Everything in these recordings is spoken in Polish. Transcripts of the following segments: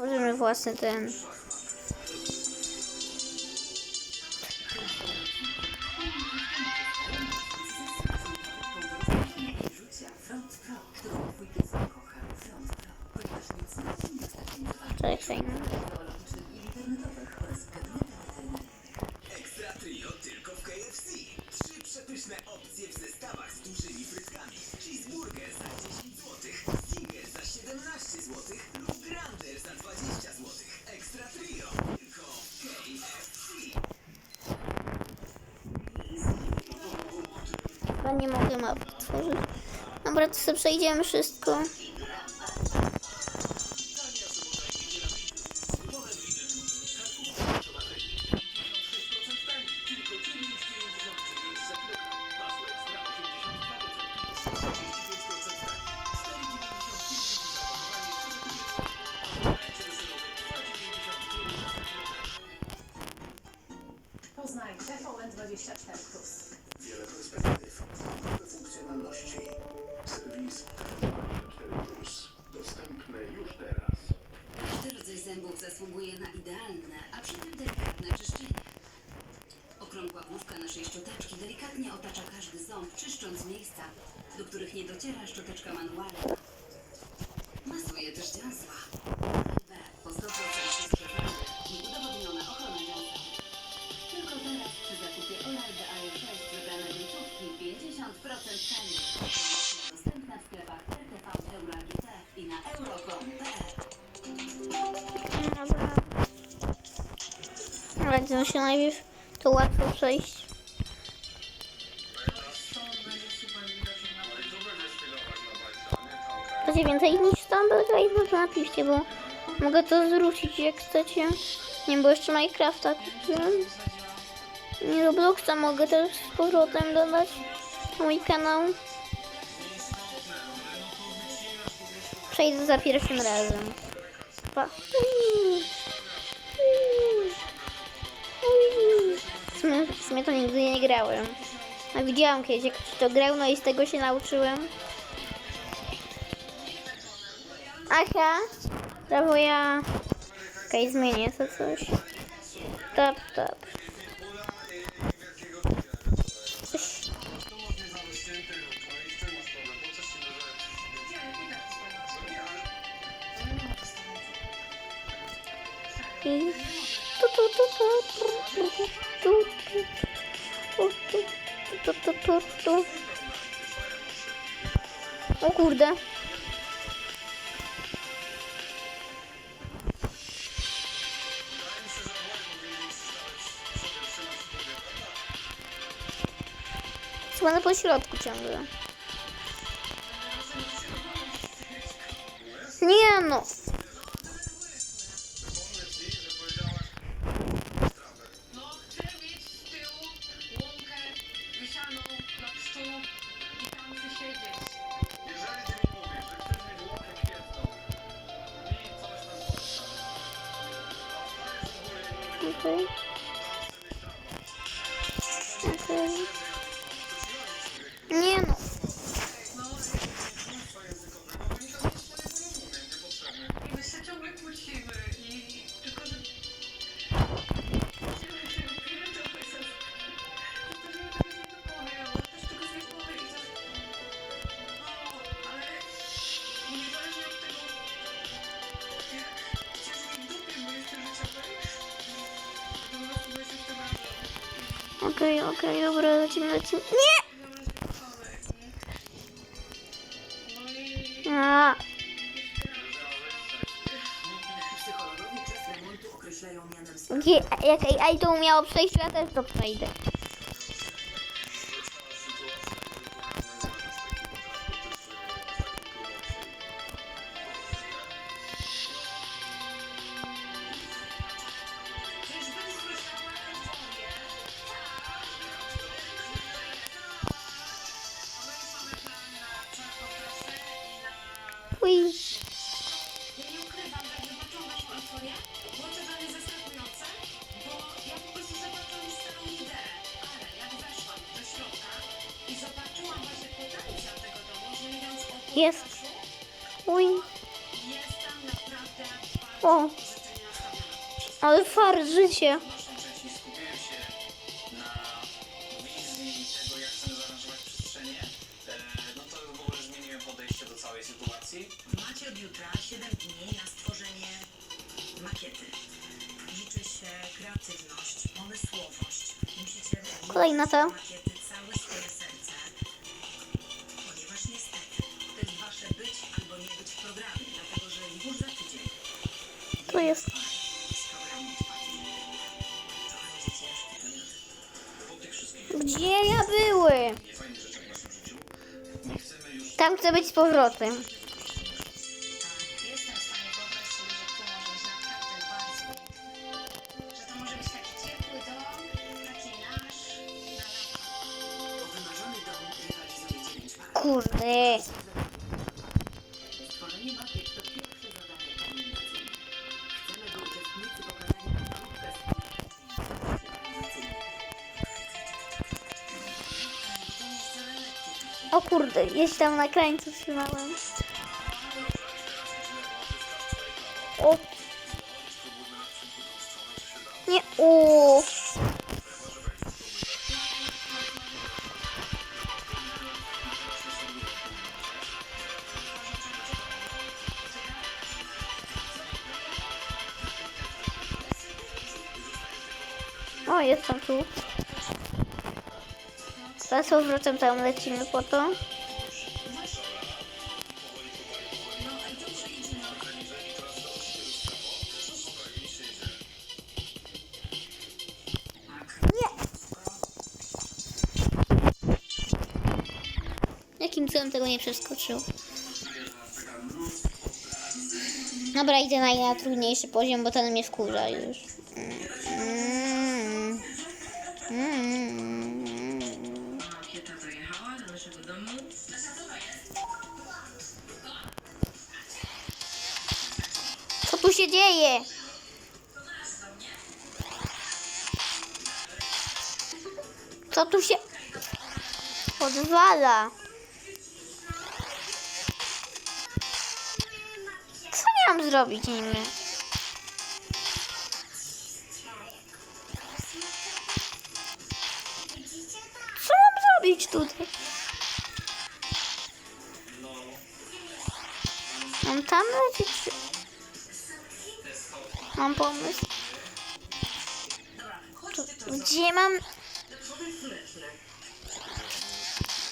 Tworzymy własny ten. Czekaj. Ekstra Trio tylko w KFC. Trzy przepyszne opcje w zestawach z dużymi frytkami. Cheeseburger za 10 zł, to sobie przejdziemy wszystko. To się najpierw to łatwo przejść. Chcecie więcej niż Stumble to napiszcie, bo mogę to zwrócić jak chcecie. Nie, bo jeszcze Minecrafta. Nie Robloxa mogę też z powrotem dodać mój kanał. Przejdę za pierwszym razem. Pa. Sumie, w sumie to nigdy nie grałem. A widziałam kiedyś jak to grał, no i z tego się nauczyłem. Aha, prawo ja... Okej, okay, zmienię to coś. Tap, tap. Coś. I... Tu, tu, tu, tu, tu, tu, o kurde. Chyba na pośrodku ciągle. Nie no. Okay. Okej, okay, okej, okay, dobra, lecimy, lecimy. Nie! A. Nie, jak AI to umiało przejść, ja też to przejdę. Uj. Ja nie ukrywam, zobaczyłam waszą euforię. Było to dla mnie zaskakujące, bo ja po prostu zobaczyłam starą ideę. Ale jak weszłam do środka i zobaczyłam właśnie potencjał tego domu, że nie mówiąc o Jest. poddaszu, Uj. jest tam naprawdę bardzo O, ale fart życie. Jutra 7 dni na stworzenie makiety. Liczy się kreatywność, pomysłowość. Musicie Kolejna ta. makiety całe swoje serce. Ponieważ niestety to jest wasze być albo nie być w programie, dlatego że już za tydzień To jest. z programu odpadnie. To będzie ciężki temat. Gdzie ja były? Tam chcę być z powrotem. Lekkie O kurde, jeśli tam na krańcu trzymałem. O. Nie, o. Teraz powrotem tam lecimy po to. Jakim cudem tego nie przeskoczył? Dobra, idę na, na trudniejszy poziom, bo ten mnie wkurza już. Się dzieje? Co tu się odwala? Co miałam zrobić niby? Co mam zrobić tutaj? Mam tam lecieć? Mam pomysł. Gdzie mam...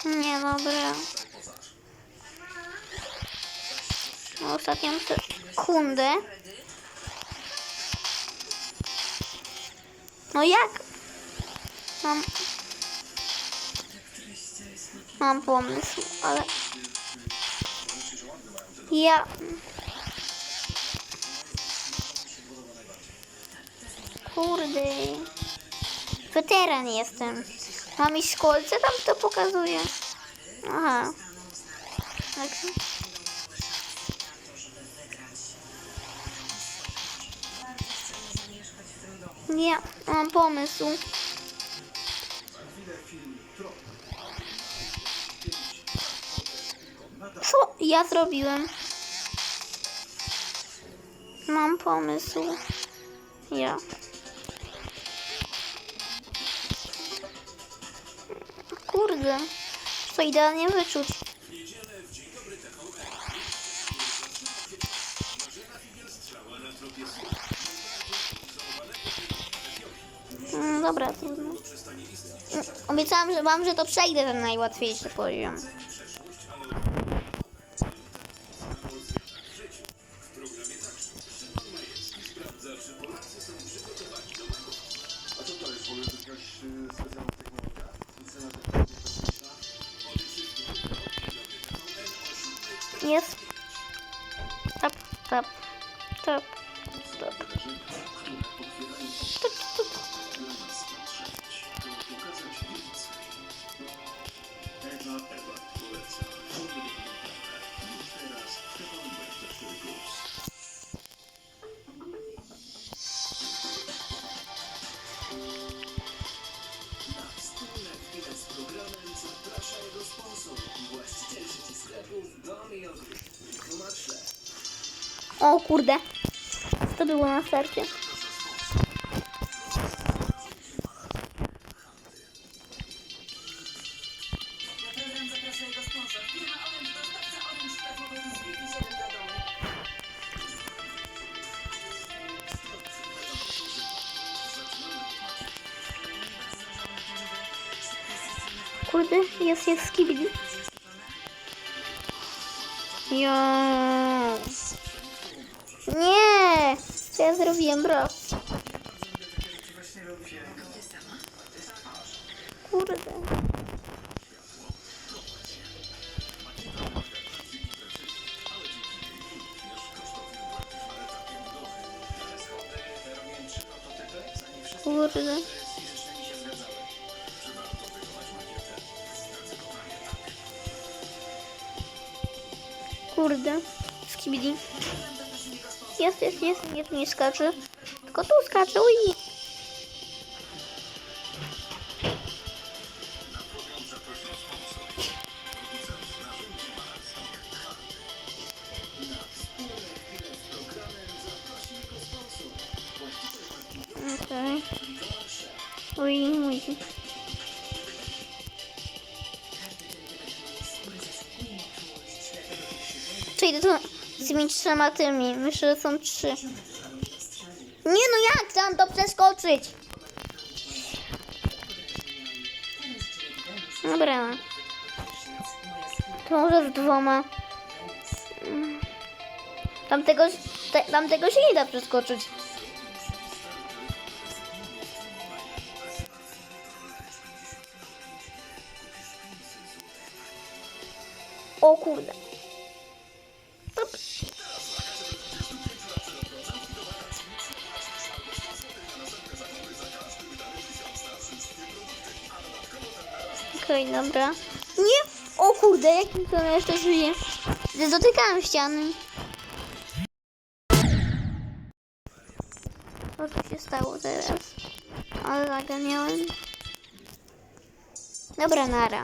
Nie, dobra. No, ostatnią sekundę. No jak? Mam... Mam pomysł, ale... Ja... Kurde. Weteran jestem. Mam iść kolce? Tam to pokazuje. Aha. Tak. Nie, mam pomysł. Co ja zrobiłem? Mam pomysł. Ja. Kurde. To idealnie wyczuć. Mm, dobra, trudno. Mm, Obiecałam że wam, że to przejdę ten najłatwiejszy poziom. Jest. Tap, tap, O kurde. To było na starcie. Na prezent zaprasza jego sponsor. Nie! Co ja zrobiłem, bro? Kurde. Kurde. Kurde. Skibidi. Jest, jest, jest. Nie, tu nie skacze. Tylko tu skacze. Ui. Okej. Ui, ui. Czyli to z tymi trzema tymi. Myślę, że są trzy. Nie no jak tam to przeskoczyć? Dobra. To może z dwoma. Tamtego, te, tamtego się nie da przeskoczyć. O kurde. Okej, dobra. Nie! O kurde, jakim to jeszcze żyje? Dotykałem ściany. Co tu się stało teraz? Ale laga miałem. Dobra, nara.